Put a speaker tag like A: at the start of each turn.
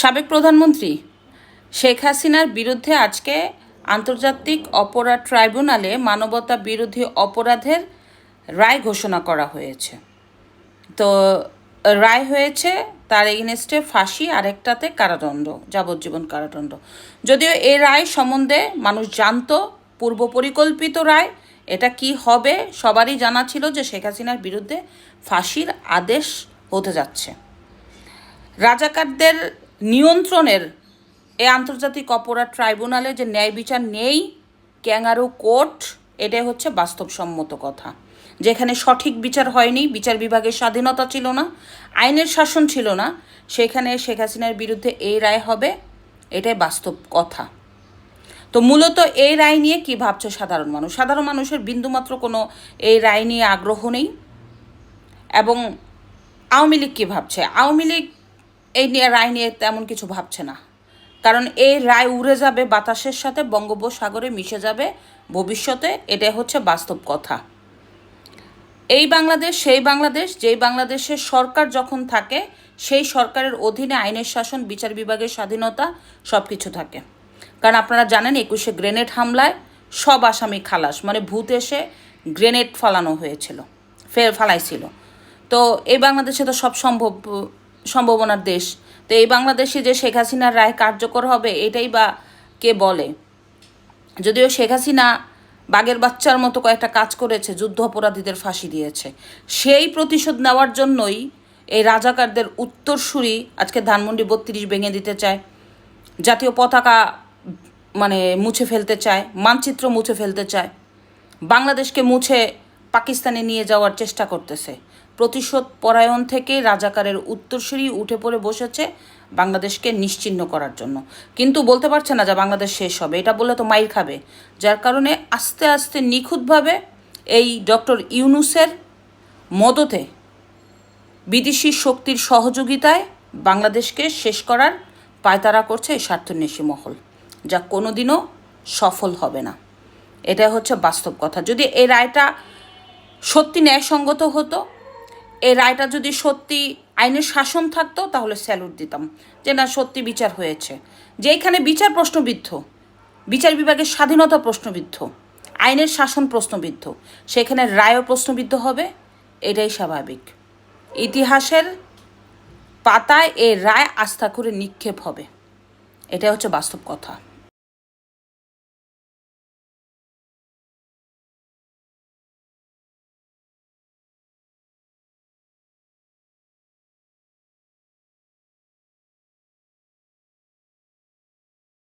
A: সাবেক প্রধানমন্ত্রী শেখ হাসিনার বিরুদ্ধে আজকে আন্তর্জাতিক অপরাধ ট্রাইব্যুনালে মানবতা বিরোধী অপরাধের রায় ঘোষণা করা হয়েছে। তো রায় হয়েছে তার এগেনস্টে ফাঁসি, আরেকটাতে কারাদণ্ড, যাবজ্জীবন কারাদণ্ড। যদিও এই রায় সম্বন্ধে মানুষ জানতো, পূর্ব পরিকল্পিত রায়, এটা কি হবে সবারই জানা ছিল যে শেখ হাসিনার বিরুদ্ধে ফাঁসির আদেশ হতে যাচ্ছে। রাজাকারদের নিয়ন্ত্রণের এই আন্তর্জাতিক অপরাধ ট্রাইব্যুনালে যে ন্যায় বিচার নেই, ক্যাঙ্গারু কোর্ট, এটাই হচ্ছে বাস্তবসম্মত কথা। যেখানে সঠিক বিচার হয়নি, বিচার বিভাগের স্বাধীনতা ছিল না, আইনের শাসন ছিল না, সেখানে শেখ হাসিনার বিরুদ্ধে এই রায় হবে, এটাই বাস্তব কথা। তো মূলত এই রায় নিয়ে কি ভাবছে সাধারণ মানুষ? সাধারণ মানুষের বিন্দুমাত্র কোনো এই রায় নিয়ে আগ্রহ নেই। এবং আওয়ামী লীগ কী ভাবছে? আওয়ামী লীগ এই নিয়ে, রায় নিয়ে তেমন কিছু ভাবছে না। কারণ এই রায় উড়ে যাবে বাতাসের সাথে, বঙ্গোপসাগরে মিশে যাবে ভবিষ্যতে, এটাই হচ্ছে বাস্তব কথা। এই বাংলাদেশ, সেই বাংলাদেশ, যেই বাংলাদেশের সরকার যখন থাকে, সেই সরকারের অধীনে আইনের শাসন, বিচার বিভাগের স্বাধীনতা সব কিছু থাকে। কারণ আপনারা জানেন, একুশে গ্রেনেড হামলায় সব আসামি খালাস মানে ভূত এসে গ্রেনেড ফালানো হয়েছিল, ফের ফালাইছিল। তো এই বাংলাদেশে তো সব সম্ভব সম্ভাবনার দেশ। তো এই বাংলাদেশে যে শেখ হাসিনার রায় কার্যকর হবে, এটাই বা কে বলে? যদিও শেখ হাসিনা বাঘের বাচ্চার মতো কয়েকটা কাজ করেছে, যুদ্ধ অপরাধীদের ফাঁসি দিয়েছে। সেই প্রতিশোধ নেওয়ার জন্যই এই রাজাকারদের উত্তরসূরি আজকে ধানমন্ডি বত্রিশ ভেঙে দিতে চায়, জাতীয় পতাকা মানে মুছে ফেলতে চায়, মানচিত্র মুছে ফেলতে চায়। বাংলাদেশকে মুছে পাকিস্তানে নিয়ে যাওয়ার চেষ্টা করতেছে। প্রতিশোধ পরায়ণ থেকে রাজাকারের উত্তরসূরি উঠে পড়ে বসেছে বাংলাদেশকে নিশ্চিহ্ন করার জন্য। কিন্তু বলতে পারছে না যে বাংলাদেশ শেষ হবে। এটা বললে তো মাইর খাবে। যার কারণে আস্তে আস্তে নিখুঁতভাবে এই ডক্টর ইউনুসের মদতে বিদেশি শক্তির সহযোগিতায় বাংলাদেশকে শেষ করার পায়তারা করছে এই স্বার্থন্বেষী মহল। যা কোনোদিনও সফল হবে না। এটা হচ্ছে বাস্তব কথা। যদি এই রায়টা সত্যি ন্যায়সঙ্গত হতো। এই রায়টা যদি সত্যি আইনের শাসন থাকতো, তাহলে স্যালুট দিতাম। যে না, সত্যি বিচার হয়েছে। যেখানে বিচার প্রশ্নবিদ্ধ, বিচার বিভাগের স্বাধীনতা প্রশ্নবিদ্ধ, আইনের শাসন প্রশ্নবিদ্ধ, সেখানে রায়ও প্রশ্নবিদ্ধ হবে, এটাই স্বাভাবিক। ইতিহাসের পাতায় এই রায় আস্থা করে নিক্ষেপ হবে। এটাই হচ্ছে বাস্তব কথা।